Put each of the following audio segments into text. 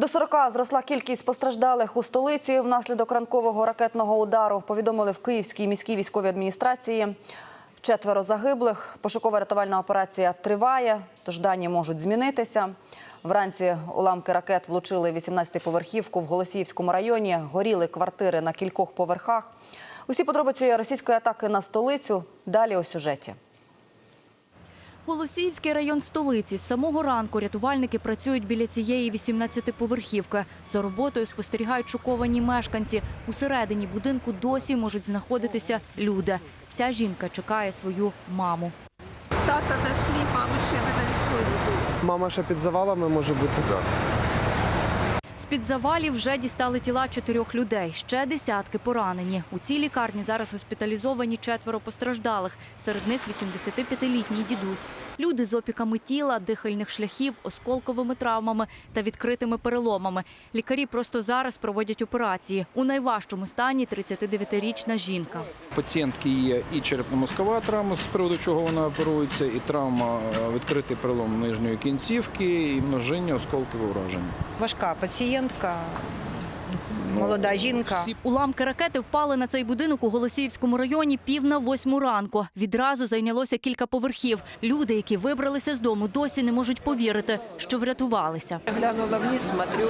До 40 зросла кількість постраждалих у столиці внаслідок ранкового ракетного удару. Повідомили в Київській міській військовій адміністрації. Четверо загиблих. Пошукова рятувальна операція триває, тож дані можуть змінитися. Вранці уламки ракет влучили 18-поверхівку в Голосіївському районі. Горіли квартири на кількох поверхах. Усі подробиці російської атаки на столицю далі у сюжеті. Голосіївський район столиці. З самого ранку рятувальники працюють біля цієї 18-поверхівки. За роботою спостерігають шоковані мешканці. Усередині будинку досі можуть знаходитися люди. Ця жінка чекає свою маму. Тата дошли, мами ще не дійшли. Мама ще під завалами може бути. З-під завалів вже дістали тіла чотирьох людей. Ще десятки поранені. У цій лікарні зараз госпіталізовані четверо постраждалих. Серед них 85-літній дідусь. Люди з опіками тіла, дихальних шляхів, осколковими травмами та відкритими переломами. Лікарі просто зараз проводять операції. У найважчому стані 39-річна жінка. пацієнтки є і черепно-мозкова травма, з приводу чого вона оперується, і травма е, відкритий перелом нижньої кінцівки, і множиння осколкового ураження. важка пацієнтка, молода жінка. Уламки ракети впали на цей будинок у Голосіївському районі пів на восьму ранку. Відразу зайнялося кілька поверхів. Люди, які вибралися з дому, досі не можуть повірити, що врятувалися. Я глянула вниз, смотрю,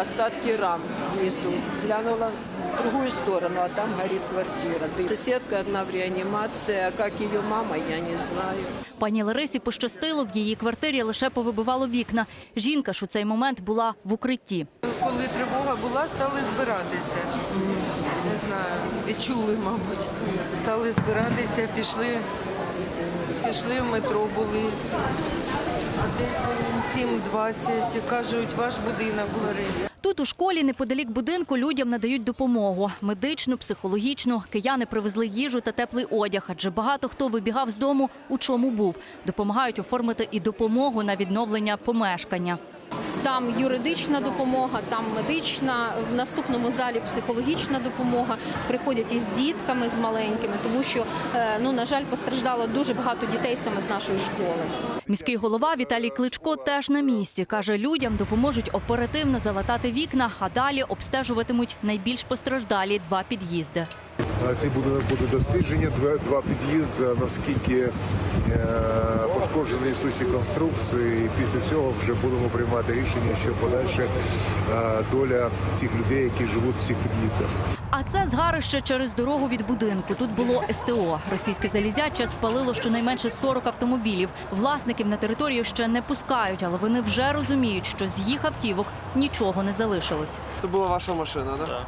остатки рам внизу. Глянула в другую сторону, а там горит квартира. Дым. Соседка одна в реанимации, а как ее мама, я не знаю. Пані Ларисі пощастило, в її квартирі лише повибивало вікна. Жінка ж у цей момент була в укритті. Коли тривога була, стали збиратися. Не знаю, відчули, мабуть. Стали збиратися, пішли, пішли в метро були. Десь 7.20. Кажуть, ваш будинок горить. Тут у школі неподалік будинку людям надають допомогу медичну, психологічну. Кияни привезли їжу та теплий одяг, адже багато хто вибігав з дому, у чому був. Допомагають оформити і допомогу на відновлення помешкання. Там юридична допомога, там медична, в наступному залі психологічна допомога. Приходять із дітками, з маленькими, тому що, е, ну на жаль, постраждало дуже багато дітей саме з нашої школи. Міський голова Віталій Кличко теж на місці. Каже, людям допоможуть оперативно залатати вікна, а далі обстежуватимуть найбільш постраждалі два під'їзди. Цей будинок буде дослідження, два, два під'їзди, наскільки е, пошкоджені несущі конструкції. І після цього вже будемо приймати рішення, що подальше е, доля цих людей, які живуть в цих під'їздах. А це згарище через дорогу від будинку. Тут було СТО. Російське залізяче спалило щонайменше 40 автомобілів. Власників на територію ще не пускають, але вони вже розуміють, що з їх автівок нічого не залишилось. Це була ваша машина, так? Так.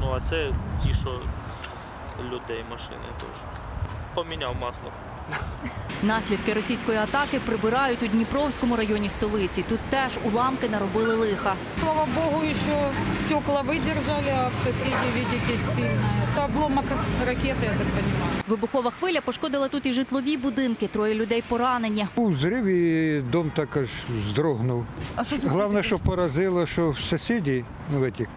Ну, а це ті, що людей машини теж. Поміняв масло. Наслідки російської атаки прибирають у Дніпровському районі столиці. Тут теж уламки наробили лиха. Слава богу, еще стекла выдержали, а соседи, видите, сильная. Это обломок ракеты, я так понимаю. Вибухова хвиля пошкодила тут і житлові будинки. Троє людей поранені. Був зрив і дом також здрогнув. А що Головне, що поразило, що сусіді, ну, этих,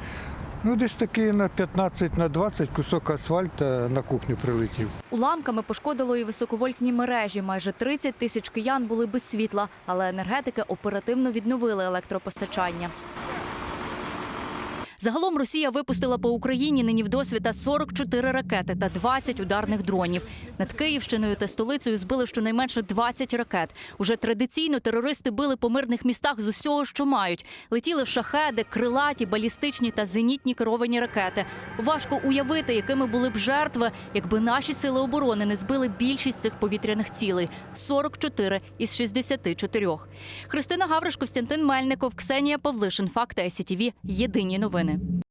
ну десь таки на 15 на 20 кусок асфальту на кухню прилетів. Уламками пошкодило і високовольтні мережі. Майже 30 тисяч киян були без світла, але енергетики оперативно відновили електропостачання. Загалом Росія випустила по Україні нині вдосвіта 44 ракети та 20 ударних дронів. Над Київщиною та столицею збили щонайменше 20 ракет. Уже традиційно терористи били по мирних містах з усього, що мають. Летіли шахеди, крилаті, балістичні та зенітні керовані ракети. Важко уявити, якими були б жертви, якби наші сили оборони не збили більшість цих повітряних цілей 44 із 64. Христина Гавриш, Костянтин Мельников, Ксенія Павлишин. Факти СІТІВІ. Єдині новини. України.